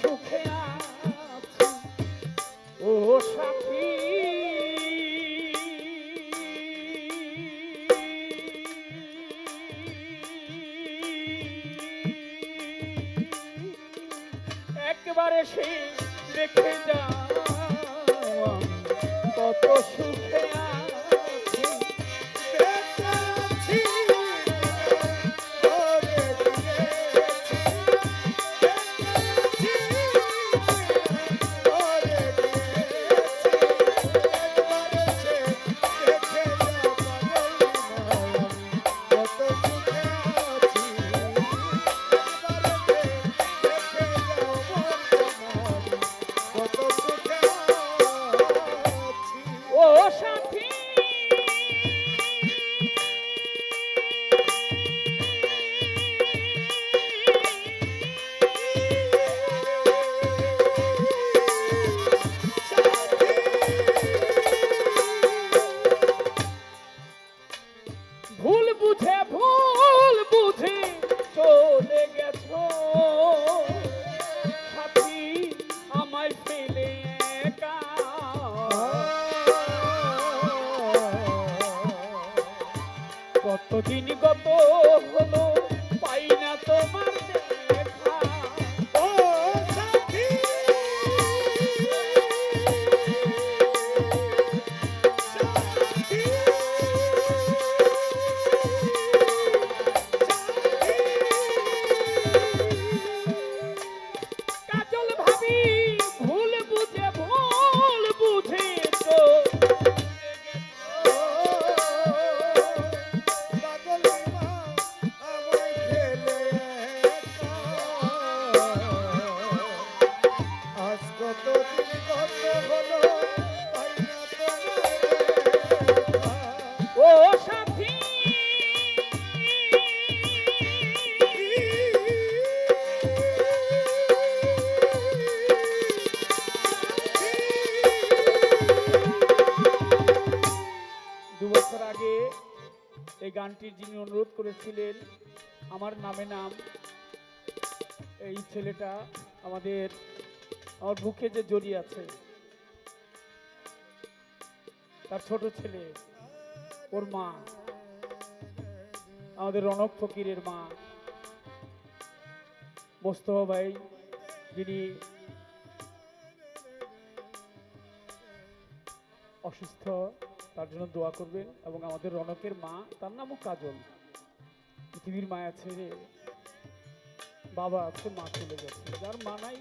সুখে আছি। ও সাথী। একবারে সে রেখে যা কত সুখে গানটির যিনি অনুরোধ করেছিলেন, আমার নামে নাম, এই ছেলেটা আমাদের আমার বুকে যে জড়িয়ে আছে, তার ছোট ছেলে, ওর মা, আমাদের রনক ফকিরের মা, মোস্তফা ভাই, যিনি অসুস্থ তার জন্য দোয়া করবেন এবং আমাদের রনকের মা, তার নামও কাজল। পৃথিবীর মায়া ছেড়ে বাবা আছে, মা চলে গেছে। যার মা নাই,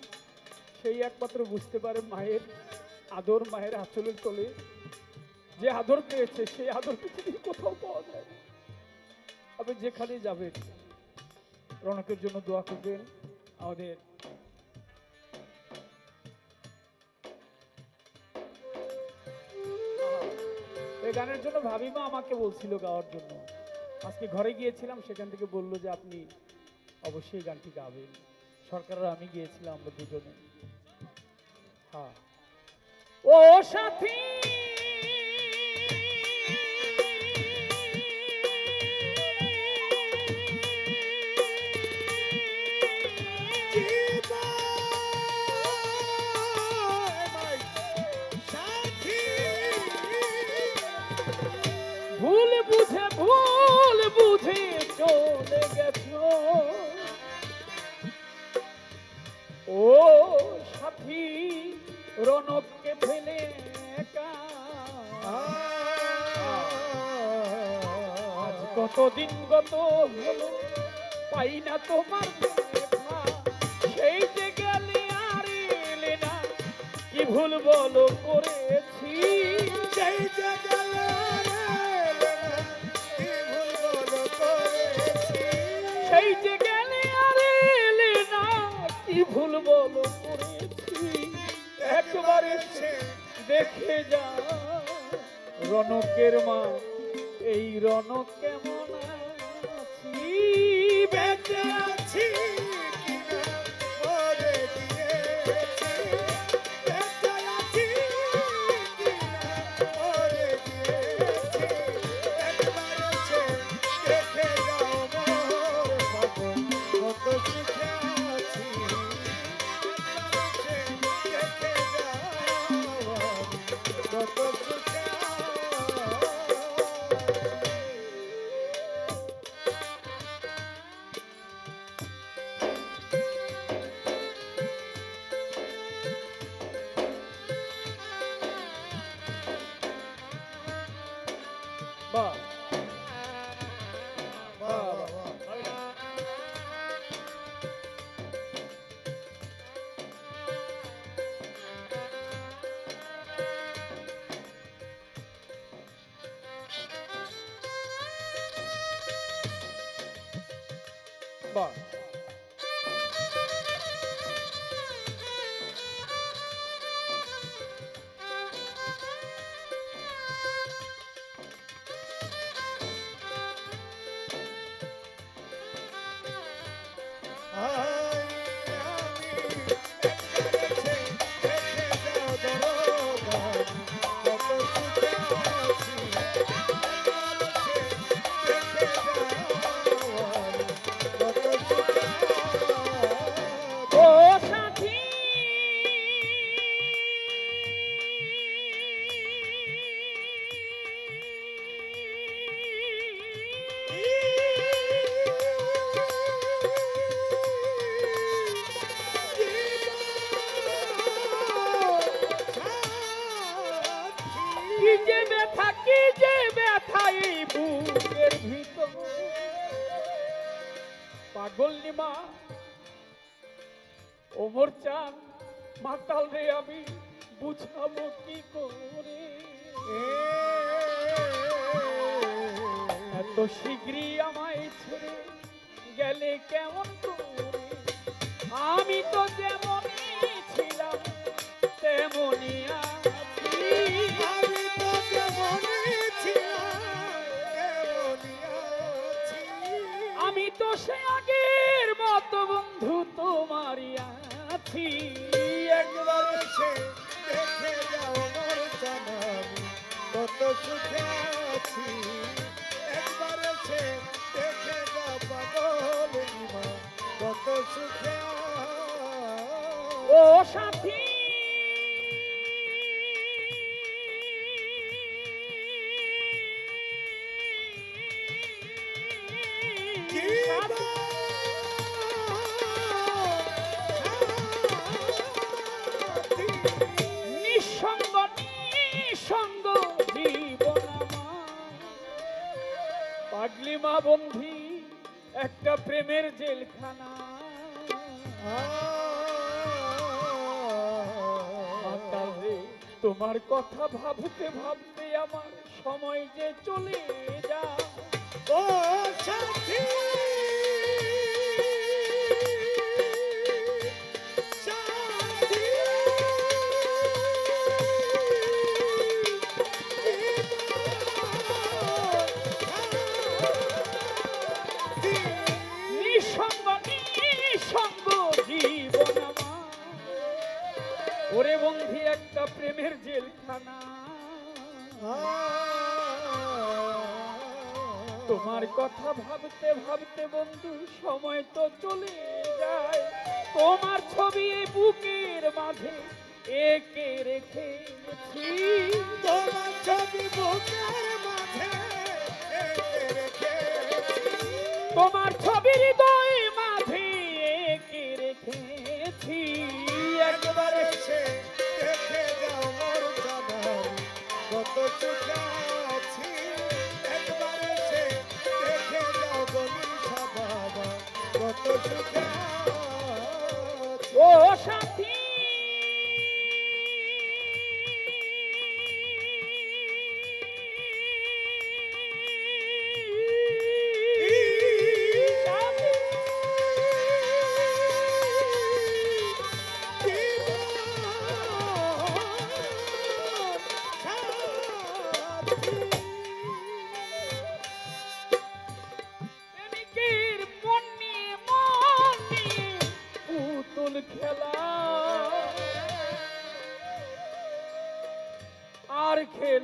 সেই একমাত্র বুঝতে পারে মায়ের আদর, মায়ের আঁচলের তলে। যে আদর পেয়েছে, সেই আদর পৃথিবীর কোথাও পাওয়া যায় আপনি যেখানে যাবেন, রনকের জন্য দোয়া করবেন। আমাদের গানের জন্য ভাবিমা আমাকে বলছিল গাওয়ার জন্য। আজকে ঘরে গিয়েছিলাম, সেখান থেকে বলল যে আপনি অবশ্যই গানটি গাবেন। সরকারের আমি গিয়েছিলাম আমরা দুজনে। হ্যাঁ। ও সাথী! আজ কতদিন গত হলো পাই না তোমার সেই যে গেলে আর এলে না কি ভুল বলো করেছি? সেই যে গেল সেই যে গেলে আর এলে না কি ভুল বলো করেছি? একবারে দেখে যা রনকের মা এই রনক কেমন বেঁচে আছি কি যে ব্যথা কি যে ব্যথা এই বুকের ভিতর। পাগল নিমা ওমর চান, মাতাল রে আমি, বুঝাবো কি করে? এত শীঘ্রই আমায় ছেড়ে গেলে কেমন করে? আমি তো যেমনই আছি একবার এসে দেখে যাও মোর জানামি কত সুখে আছি। একবার এসে দেখে যাও পাগল কত সুখে ও সাথী প্রেমের জেলখানা। তোমার কথা ভাবতে ভাবতে আমার সময় যে চলে যা ও সাথী! ওরে বন্ধি একটা প্রেমের জেলখানা। তোমার কথা ভাবতে ভাবতে বন্ধু সময় তো চলে যায়। তোমার ছবি এই বুকের মাঝে একে রেখেছি। তোমার ছবি বুকের মাঝে তোমার ছবি হৃদয়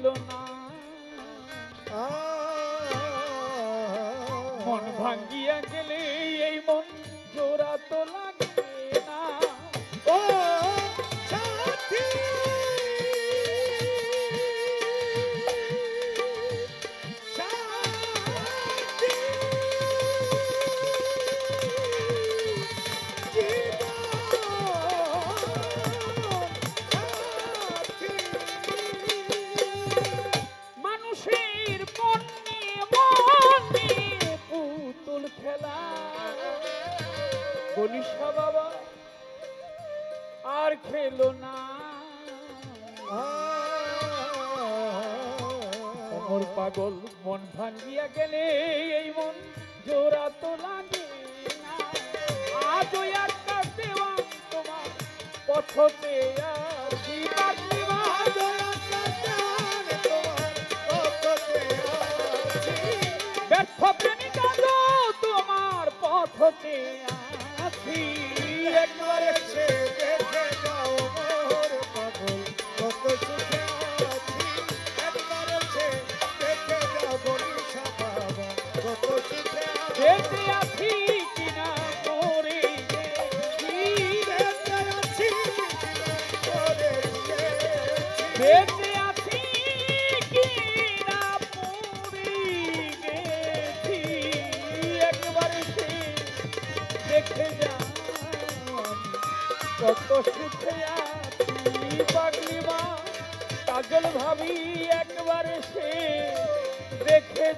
আর না। গণিসা বাবা, আর খেলো না। অমর পাগল মন ভাঙ্গিয়া গেলে এই মন জোড়া তো লাগে না। আজ একটা দেওয়া তোমার পথতে আর কত সুখে আছি পাগলি মা। কাজল ভাবি একবারে সে দেখে